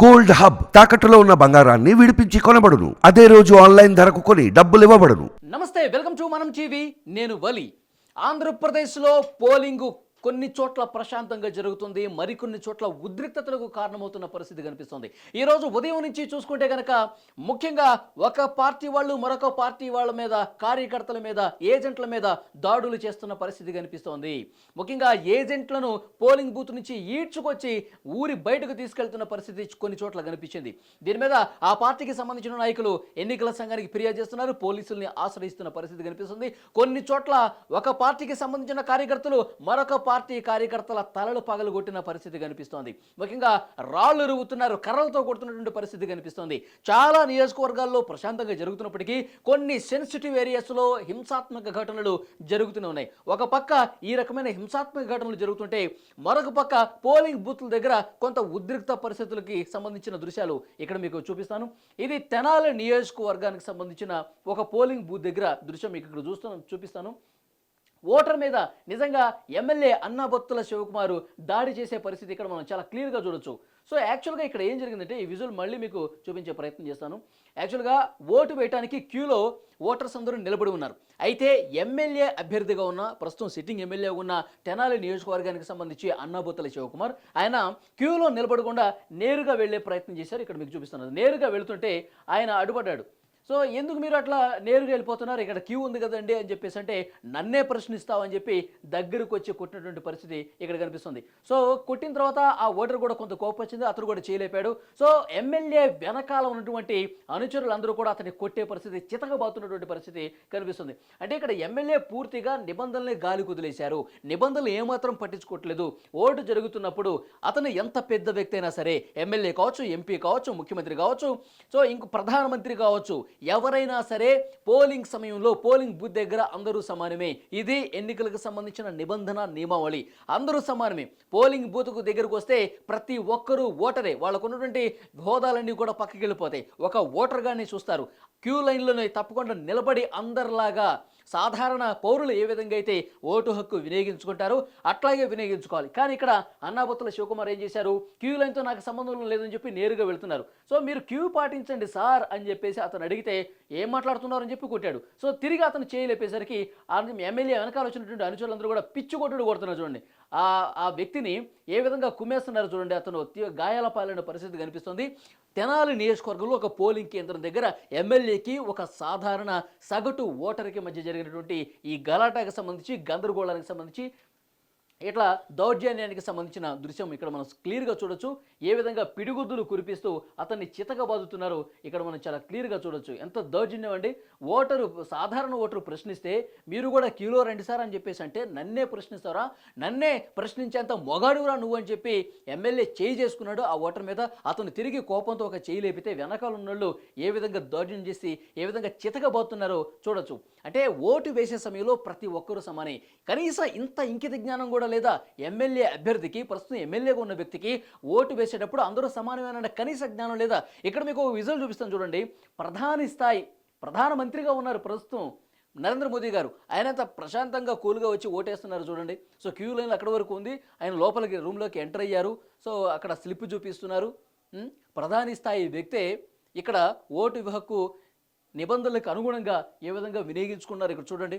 Gold hub తాకట్టులో ఉన్న బంగారాన్ని విడిపించి కొనబడును. అదే రోజు ఆన్లైన్ ధరకు కొని డబ్బులు ఇవ్వబడును. నమస్తే వెల్కమ్ టు మనం టీవీ. నేను వలి. ఆంధ్రప్రదేశ్లో పోలింగు కొన్ని చోట్ల ప్రశాంతంగా జరుగుతుంది మరికొన్ని చోట్ల ఉద్రిక్తతలకు కారణమవుతున్న పరిస్థితి కనిపిస్తుంది. ఈ రోజు ఉదయం నుంచి చూసుకుంటే కనుక ముఖ్యంగా ఒక పార్టీ వాళ్ళు మరొక పార్టీ వాళ్ళ మీద కార్యకర్తల మీద ఏజెంట్ల మీద దాడులు చేస్తున్న పరిస్థితి కనిపిస్తోంది. ముఖ్యంగా ఏజెంట్లను పోలింగ్ బూత్ నుంచి ఈడ్చుకొచ్చి ఊరి బయటకు తీసుకెళ్తున్న పరిస్థితి కొన్ని చోట్ల కనిపించింది. దీని మీద ఆ పార్టీకి సంబంధించిన నాయకులు ఎన్నికల సంఘానికి ఫిర్యాదు చేస్తున్నారు. పోలీసుల్ని ఆశ్రయిస్తున్న పరిస్థితి కనిపిస్తుంది. కొన్ని చోట్ల ఒక పార్టీకి సంబంధించిన కార్యకర్తలు మరొక పార్టీ కార్యకర్తల తలలు పగలగొట్టిన పరిస్థితి కనిపిస్తోంది. ముఖ్యంగా రాళ్ళు రువుతున్నారు కర్రలతో కొడుతున్నటువంటి పరిస్థితి కనిపిస్తోంది. చాలా నియోజకవర్గాల్లో ప్రశాంతంగా జరుగుతున్నప్పటికీ కొన్ని సెన్సిటివ్ ఏరియాస్లో హింసాత్మక ఘటనలు జరుగుతూనే ఉన్నాయి. ఒక పక్క ఈ రకమైన హింసాత్మక ఘటనలు జరుగుతుంటే మరొక పక్క పోలింగ్ బూత్ల దగ్గర కొంత ఉద్రిక్త పరిస్థితులకి సంబంధించిన దృశ్యాలు ఇక్కడ మీకు చూపిస్తాను. ఇది తెనాలి నియోజకవర్గానికి సంబంధించిన ఒక పోలింగ్ బూత్ దగ్గర దృశ్యం మీకు ఇక్కడ చూస్తాను చూపిస్తాను. ఓటర్ మీద నిజంగా ఎమ్మెల్యే అన్నాబొత్తుల శివకుమారు దాడి చేసే పరిస్థితి ఇక్కడ మనం చాలా క్లియర్గా చూడొచ్చు. సో యాక్చువల్గా ఇక్కడ ఏం జరిగిందంటే ఈ విజువల్ మళ్ళీ మీకు చూపించే ప్రయత్నం చేస్తాను. యాక్చువల్గా ఓటు వేయడానికి క్యూలో ఓటర్స్ అందరూ నిలబడి ఉన్నారు. అయితే ఎమ్మెల్యే అభ్యర్థిగా ఉన్న ప్రస్తుతం సిట్టింగ్ ఎమ్మెల్యే ఉన్న తెనాలి నియోజకవర్గానికి సంబంధించి అన్నాబొత్తుల శివకుమార్ ఆయన క్యూలో నిలబడకుండా నేరుగా వెళ్ళే ప్రయత్నం చేశారు. ఇక్కడ మీకు చూపిస్తున్నారు నేరుగా వెళుతుంటే ఆయన అడ్డుపడ్డాడు. సో ఎందుకు మీరు అట్లా నేరుగా వెళ్ళిపోతున్నారు? ఇక్కడ క్యూ ఉంది కదండి అని చెప్పేసి అంటే నన్నే ప్రశ్నిస్తావని చెప్పి దగ్గరకు వచ్చి కొట్టినటువంటి పరిస్థితి ఇక్కడ కనిపిస్తుంది. సో కొట్టిన తర్వాత ఆ ఓటర్ కూడా కొంత కోపం వచ్చింది అతను కూడా చేయలేపాడు. సో ఎమ్మెల్యే వెనకాల ఉన్నటువంటి అనుచరులందరూ కూడా అతన్ని కొట్టే పరిస్థితి చితకబాతున్నటువంటి పరిస్థితి కనిపిస్తుంది. అంటే ఇక్కడ ఎమ్మెల్యే పూర్తిగా నిబంధనల్ని గాలి కుదిలేశారు. నిబంధనలు ఏమాత్రం పట్టించుకోవట్లేదు. ఓటు జరుగుతున్నప్పుడు అతను ఎంత పెద్ద వ్యక్తి అయినా సరే ఎమ్మెల్యే కావచ్చు ఎంపీ కావచ్చు ముఖ్యమంత్రి కావచ్చు సో ఇంక ప్రధానమంత్రి కావచ్చు ఎవరైనా సరే పోలింగ్ సమయంలో పోలింగ్ బూత్ దగ్గర అందరూ సమానమే. ఇది ఎన్నికలకు సంబంధించిన నిబంధన నియమావళి. అందరూ సమానమే. పోలింగ్ బూత్కు దగ్గరకు వస్తే ప్రతి ఒక్కరూ ఓటరే. వాళ్ళకు ఉన్నటువంటి హోదాలన్నీ కూడా పక్కకి వెళ్ళిపోతాయి ఒక ఓటర్గానే చూస్తారు. క్యూ లైన్లోనే తప్పకుండా నిలబడి అందరిలాగా సాధారణ పౌరులు ఏ విధంగా అయితే ఓటు హక్కు వినియోగించుకుంటారో అట్లాగే వినియోగించుకోవాలి. కానీ ఇక్కడ అన్నాబొత్తుల శివకుమార్ ఏం చేశారు? క్యూ లైన్తో నాకు సంబంధం లేదని చెప్పి నేరుగా వెళ్తున్నారు. సో మీరు క్యూ పాటించండి సార్ అని చెప్పేసి అతను అడిగితే ఏం మాట్లాడుతున్నారు అని చెప్పి కొట్టాడు. సో తిరిగి అతను చేయలేపేసరికి ఎమ్మెల్యే వెనకాల వచ్చినటువంటి అనుచరులందరూ కూడా పిచ్చి కొట్టుడు కొడుతున్నారు చూడండి. ఆ ఆ వ్యక్తిని ఏ విధంగా కుమ్మేస్తున్నారు చూడండి. అతను గాయాల పాలైన పరిస్థితి కనిపిస్తుంది. తెనాలి నియోజకవర్గంలో ఒక పోలింగ్ కేంద్రం దగ్గర ఎమ్మెల్యేకి ఒక సాధారణ సగటు ఓటర్కి మధ్య జరిగినటువంటి ఈ గలాటాకి సంబంధించి గందరగోళానికి సంబంధించి ఇట్లా దౌర్జన్యానికి సంబంధించిన దృశ్యం ఇక్కడ మనం క్లియర్గా చూడొచ్చు. ఏ విధంగా పిడిగుద్దులు కురిపిస్తూ అతన్ని చితకబాదుతున్నారు ఇక్కడ మనం చాలా క్లియర్గా చూడొచ్చు. ఎంత దౌర్జన్యం అండి. ఓటరు సాధారణ ఓటరు ప్రశ్నిస్తే మీరు కూడా క్యూలో రెండుసార్లు సార్ అని చెప్పేసి అంటే నన్నే ప్రశ్నిస్తారా? నన్నే ప్రశ్నించేంత మొగాడురా నువ్వు అని చెప్పి ఎమ్మెల్యే చేయి చేసుకున్నాడు ఆ ఓటర్ మీద. అతను తిరిగి కోపంతో ఒక చేయి లేపితే వెనకాల ఉన్నోళ్ళు ఏ విధంగా దౌర్జన్యం చేసి ఏ విధంగా చితకబోతున్నారో చూడొచ్చు. అంటే ఓటు వేసే సమయంలో ప్రతి ఒక్కరూ సమానే. కనీసం ఇంత ఇంకిత జ్ఞానం కూడా లేదా ఎమ్మెల్యే అభ్యర్థికి ప్రస్తుతం ఎమ్మెల్యేగా ఉన్న వ్యక్తికి ఓటు వేసేటప్పుడు అందరూ సమానమైన కనీస జ్ఞానం లేదా ఇక్కడ మీకు ఒక విజువల్ చూపిస్తాను చూడండి. ప్రధాని స్థాయి ప్రధానమంత్రిగా ఉన్నారు ప్రస్తుతం నరేంద్ర మోదీ గారు. ఆయన అంత ప్రశాంతంగా కూల్గా వచ్చి ఓటేస్తున్నారు చూడండి. సో క్యూ లైన్ అక్కడ వరకు ఉంది. ఆయన లోపలికి రూమ్లోకి ఎంటర్ అయ్యారు. సో అక్కడ స్లిప్ చూపిస్తున్నారు. ప్రధాని స్థాయి వ్యక్తే ఇక్కడ ఓటు హక్కు నిబంధనలకు అనుగుణంగా ఏ విధంగా వినియోగించుకున్నారు ఇక్కడ చూడండి.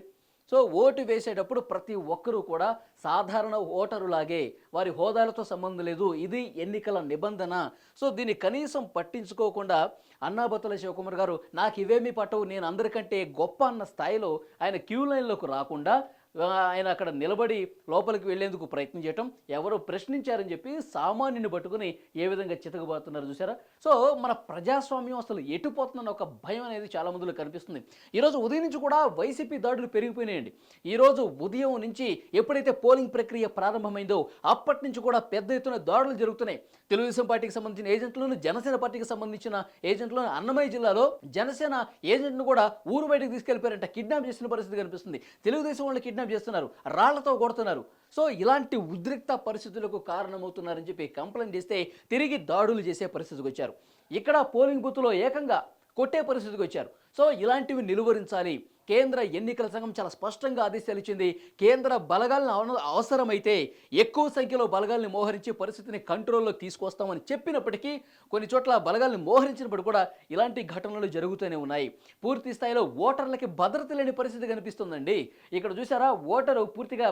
సో ఓటు వేసేటప్పుడు ప్రతి ఒక్కరూ కూడా సాధారణ ఓటరులాగే వారి హోదాలతో సంబంధం లేదు. ఇది ఎన్నికల నిబంధన. సో దీన్ని కనీసం పట్టించుకోకుండా అన్నాబత్తుల శివకుమార్ గారు నాకు ఇవేమీ పట్టవు నేను అందరికంటే గొప్ప అన్న స్థాయిలో ఆయన క్యూ లైన్లోకి రాకుండా ఆయన అక్కడ నిలబడి లోపలికి వెళ్ళేందుకు ప్రయత్నం చేయటం ఎవరో ప్రశ్నించారని చెప్పి సామాన్యుని పట్టుకుని ఏ విధంగా చితకబోతున్నారు చూసారా సో మన ప్రజాస్వామ్యం అసలు ఎటుపోతుందన్న ఒక భయం అనేది చాలా మందిలో కనిపిస్తుంది. ఈరోజు ఉదయం నుంచి కూడా వైసీపీ దాడులు పెరిగిపోయినాయండి. ఈరోజు ఉదయం నుంచి ఎప్పుడైతే పోలింగ్ ప్రక్రియ ప్రారంభమైందో అప్పటి నుంచి కూడా పెద్ద ఎత్తున దాడులు జరుగుతున్నాయి. తెలుగుదేశం పార్టీకి సంబంధించిన ఏజెంట్లను జనసేన పార్టీకి సంబంధించిన ఏజెంట్లను అన్నమయ్య జిల్లాలో జనసేన ఏజెంట్ను కూడా ఊరు బయటకు తీసుకెళ్ళిపోయారంట. కిడ్నాప్ చేసిన పరిస్థితి కనిపిస్తుంది. తెలుగుదేశం వాళ్ళు కిడ్నాప్ చేస్తున్నారు రాళ్ళతో కొడుతున్నారు. సో ఇలాంటి ఉద్రిక్త పరిస్థితులకు కారణమవుతున్నారని చెప్పి కంప్లైంట్ చేస్తే తిరిగి దాడులు చేసే పరిస్థితికి వచ్చారు. ఇక్కడ పోలింగ్ బూత్లో ఏకంగా కొట్టే పరిస్థితికి వచ్చారు. సో ఇలాంటివి నిలువరించాలి. కేంద్ర ఎన్నికల సంఘం చాలా స్పష్టంగా ఆదేశాలు ఇచ్చింది. కేంద్ర బలగాలను అవసరమైతే ఎక్కువ సంఖ్యలో బలగాల్ని మోహరించి పరిస్థితిని కంట్రోల్లో తీసుకొస్తామని చెప్పినప్పటికీ కొన్ని చోట్ల బలగాల్ని మోహరించినప్పుడు కూడా ఇలాంటి ఘటనలు జరుగుతూనే ఉన్నాయి. పూర్తి స్థాయిలో ఓటర్లకి భద్రత లేని పరిస్థితి కనిపిస్తుందండి. ఇక్కడ చూసారా ఓటరు పూర్తిగా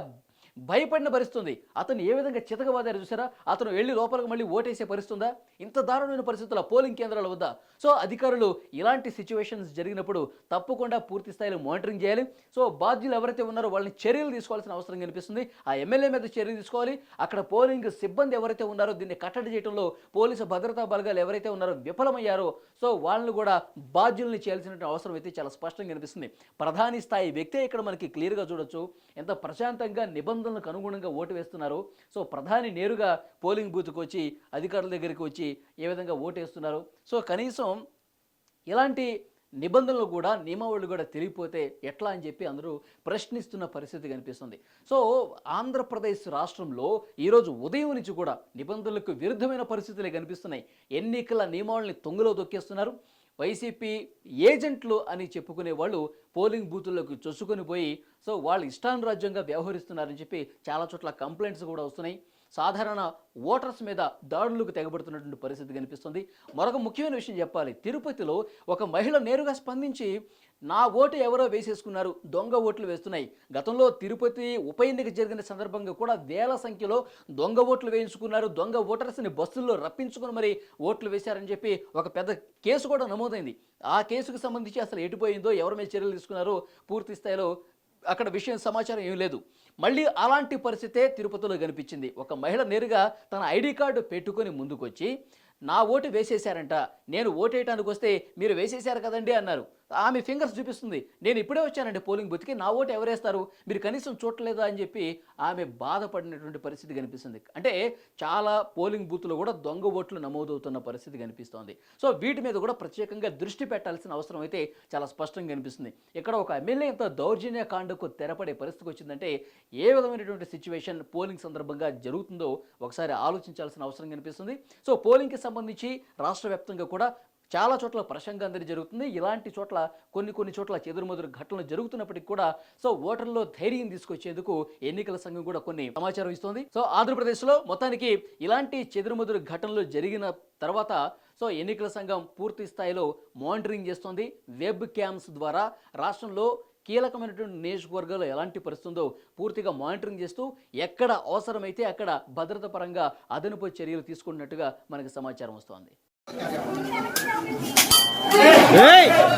భయపడిన పరిస్థితుంది. అతను ఏ విధంగా చితకబాదారు చూసారా? అతను వెళ్ళి లోపలికి మళ్ళీ ఓటేసే పరిస్థితుందా? ఇంత దారుణమైన పరిస్థితుల పోలింగ్ కేంద్రాల వద్ద? సో అధికారులు ఇలాంటి సిచ్యువేషన్స్ జరిగినప్పుడు తప్పకుండా పూర్తి స్థాయిలో మానిటరింగ్ చేయాలి. సో బాధ్యులు ఎవరైతే ఉన్నారో వాళ్ళని చర్యలు తీసుకోవాల్సిన అవసరం కనిపిస్తుంది. ఆ ఎమ్మెల్యే మీద చర్యలు తీసుకోవాలి. అక్కడ పోలింగ్ సిబ్బంది ఎవరైతే ఉన్నారో దీన్ని కట్టడి చేయడంలో పోలీసు భద్రతా బలగాలు ఎవరైతే ఉన్నారో విఫలమయ్యారో సో వాళ్ళని కూడా బాధ్యుల్ని చేయాల్సిన అవసరం అయితే చాలా స్పష్టంగా కనిపిస్తుంది. ప్రధాని స్థాయి వ్యక్తే ఇక్కడ మనకి క్లియర్గా చూడొచ్చు. ఎంత ప్రశాంతంగా నిబంధన నిబంధనలకు అనుగుణంగా ఓటు వేస్తున్నారు. సో ప్రధాని నేరుగా పోలింగ్ బూత్కి వచ్చి అధికారుల దగ్గరికి వచ్చి ఏ విధంగా ఓటు వేస్తున్నారు? సో కనీసం ఇలాంటి నిబంధనలు కూడా నియమావళి కూడా తెలియపోతే ఎట్లా అని చెప్పి అందరూ ప్రశ్నిస్తున్న పరిస్థితి కనిపిస్తుంది. సో ఆంధ్రప్రదేశ్ రాష్ట్రంలో ఈరోజు ఉదయం నుంచి కూడా నిబంధనలకు విరుద్ధమైన పరిస్థితులే కనిపిస్తున్నాయి. ఎన్నికల నియమావళిని తొంగలో దొక్కేస్తున్నారు వైసీపీ ఏజెంట్లు అని చెప్పుకునే వాళ్ళు పోలింగ్ బూతుల్లోకి చొచ్చుకొని పోయి సో వాళ్ళు ఇష్టానురాజ్యంగా వ్యవహరిస్తున్నారని చెప్పి చాలా చోట్ల కంప్లైంట్స్ కూడా వస్తున్నాయి. సాధారణ ఓటర్స్ మీద దాడులకు తెగబడుతున్నటువంటి పరిస్థితి కనిపిస్తుంది. మరొక ముఖ్యమైన విషయం చెప్పాలి. తిరుపతిలో ఒక మహిళ నేరుగా స్పందించి నా ఓటు ఎవరో వేసేసుకున్నారు దొంగ ఓట్లు వేస్తున్నాయి. గతంలో తిరుపతి ఉప ఎన్నిక జరిగిన సందర్భంగా కూడా వేల సంఖ్యలో దొంగ ఓట్లు వేయించుకున్నారు. దొంగ ఓటర్స్ని బస్సుల్లో రప్పించుకుని మరి ఓట్లు వేశారని చెప్పి ఒక పెద్ద కేసు కూడా నమోదైంది. ఆ కేసుకు సంబంధించి అసలు ఎటుపోయిందో ఎవరి మీద చర్యలు తీసుకున్నారో పూర్తి స్థాయిలో అక్కడ విషయం సమాచారం ఏం లేదు. మళ్ళీ అలాంటి పరిస్థితే తిరుపతిలో కనిపించింది. ఒక మహిళ నేరుగా తన ఐడి కార్డు పెట్టుకొని ముందుకొచ్చి నా ఓటు వేసేశారంట. నేను ఓటేయటానికి వస్తే మీరు వేసేశారు కదండి అన్నారు. ఆమె ఫింగర్స్ చూపిస్తుంది. నేను ఇప్పుడే వచ్చానండి పోలింగ్ బూత్కి. నా ఓటు ఎవరేస్తారు? మీరు కనీసం చూడలేదా అని చెప్పి ఆమె బాధపడినటువంటి పరిస్థితి కనిపిస్తుంది. అంటే చాలా పోలింగ్ బూత్లో కూడా దొంగ ఓట్లు నమోదవుతున్న పరిస్థితి కనిపిస్తోంది. సో వీటి మీద కూడా ప్రత్యేకంగా దృష్టి పెట్టాల్సిన అవసరం అయితే చాలా స్పష్టంగా కనిపిస్తుంది. ఇక్కడ ఒక ఎమ్మెల్యే ఎంత దౌర్జన్య కాండకు తెరపడే పరిస్థితికి వచ్చిందంటే ఏ విధమైనటువంటి సిచ్యువేషన్ పోలింగ్ సందర్భంగా జరుగుతుందో ఒకసారి ఆలోచించాల్సిన అవసరం కనిపిస్తుంది. సో పోలింగ్కి సంబంధించి రాష్ట్ర వ్యాప్తంగా కూడా చాలా చోట్ల ప్రసంగాందరి జరుగుతుంది. ఇలాంటి చోట్ల కొన్ని కొన్ని చోట్ల చెదురుమదురు ఘటనలు జరుగుతున్నప్పటికీ కూడా సో ఓటర్లో ధైర్యం తీసుకొచ్చేందుకు ఎన్నికల సంఘం కూడా కొన్ని సమాచారం ఇస్తోంది. సో ఆంధ్రప్రదేశ్లో మొత్తానికి ఇలాంటి చెదురుమదురు ఘటనలు జరిగిన తర్వాత సో ఎన్నికల సంఘం పూర్తి స్థాయిలో మానిటరింగ్ చేస్తోంది. వెబ్ క్యామ్స్ ద్వారా రాష్ట్రంలో కీలకమైనటువంటి నియోజకవర్గాలు ఎలాంటి పరిస్థితుందో పూర్తిగా మానిటరింగ్ చేస్తూ ఎక్కడ అవసరమైతే అక్కడ భద్రత పరంగా అదనపు చర్యలు తీసుకున్నట్టుగా మనకు సమాచారం వస్తోంది. Hey!